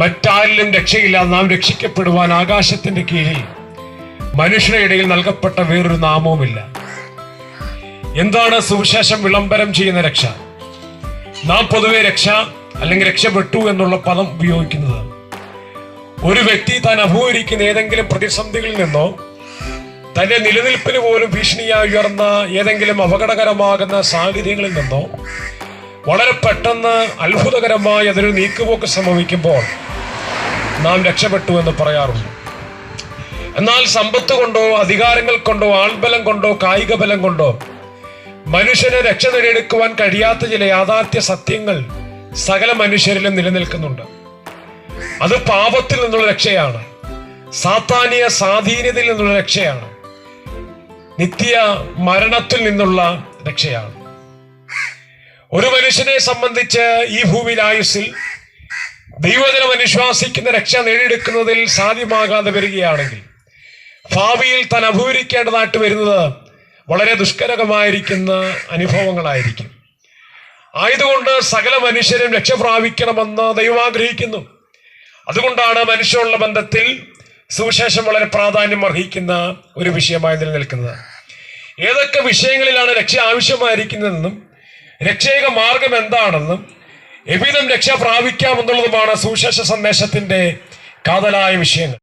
മറ്റാരിലും രക്ഷയില്ല. നാം രക്ഷിക്കപ്പെടുവാൻ ആകാശത്തിന്റെ കീഴിൽ മനുഷ്യരുടെ ഇടയിൽ നൽകപ്പെട്ട വേറൊരു നാമവുമില്ല. എന്താണ് സുവിശേഷം വിളംബരം ചെയ്യുന്ന രക്ഷ? നാം പൊതുവെ രക്ഷ അല്ലെങ്കിൽ രക്ഷപ്പെട്ടു എന്നുള്ള പദം ഉപയോഗിക്കുന്നത് ഒരു വ്യക്തി താൻ അഭിമുഖീകരിക്കുന്ന ഏതെങ്കിലും പ്രതിസന്ധികളിൽ നിന്നോ തന്റെ നിലനിൽപ്പിന് പോലും ഭീഷണിയായി ഉയർന്ന ഏതെങ്കിലും അപകടകരമാകുന്ന സാഹചര്യങ്ങളിൽ നിന്നോ വളരെ പെട്ടെന്ന് അത്ഭുതകരമായി അതൊരു നീക്കുപോക്ക് സംഭവിക്കുമ്പോൾ നാം രക്ഷപ്പെട്ടു എന്ന് പറയാറുണ്ട്. എന്നാൽ സമ്പത്ത് കൊണ്ടോ അധികാരങ്ങൾ കൊണ്ടോ ആൾബലം കൊണ്ടോ കായിക ബലം കൊണ്ടോ മനുഷ്യനെ രക്ഷ നേടിയെടുക്കുവാൻ കഴിയാത്ത ചില യാഥാർത്ഥ്യ സത്യങ്ങൾ സകല മനുഷ്യരിലും നിലനിൽക്കുന്നുണ്ട്. അത് പാപത്തിൽ നിന്നുള്ള രക്ഷയാണ്. സാത്താനിയ സ്വാധീനതയിൽ നിന്നുള്ള രക്ഷയാണ്. നിത്യ മരണത്തിൽ നിന്നുള്ള രക്ഷയാണ്. ഒരു മനുഷ്യനെ സംബന്ധിച്ച് ഈ ഭൂമിയിൽ ആയുസ്സിൽ ദൈവജനം അനുശ്വാസിക്കുന്ന രക്ഷ നേടിയെടുക്കുന്നതിൽ സാധ്യമാകാതെ വരികയാണെങ്കിൽ ഭാവിയിൽ താൻ അഭിമുഖിക്കേണ്ടതായിട്ട് വരുന്നത് വളരെ ദുഷ്കരകമായിരിക്കുന്ന അനുഭവങ്ങളായിരിക്കും. ആയതുകൊണ്ട് സകല മനുഷ്യരും രക്ഷ പ്രാപിക്കണമെന്ന് ദൈവം ആഗ്രഹിക്കുന്നു. അതുകൊണ്ടാണ് മനുഷ്യനുള്ള ബന്ധത്തിൽ സുവിശേഷം വളരെ പ്രാധാന്യം അർഹിക്കുന്ന ഒരു വിഷയമായി നിലനിൽക്കുന്നത്. ഏതൊക്കെ വിഷയങ്ങളിലാണ് രക്ഷ ആവശ്യമായിരിക്കുന്നതെന്നും രക്ഷയുടെ മാർഗം എന്താണെന്നും എവിധം രക്ഷ പ്രാപിക്കാമെന്നുള്ളതുമാണ് സുവിശേഷ സന്ദേശത്തിന്റെ കാതലായ വിഷയങ്ങൾ.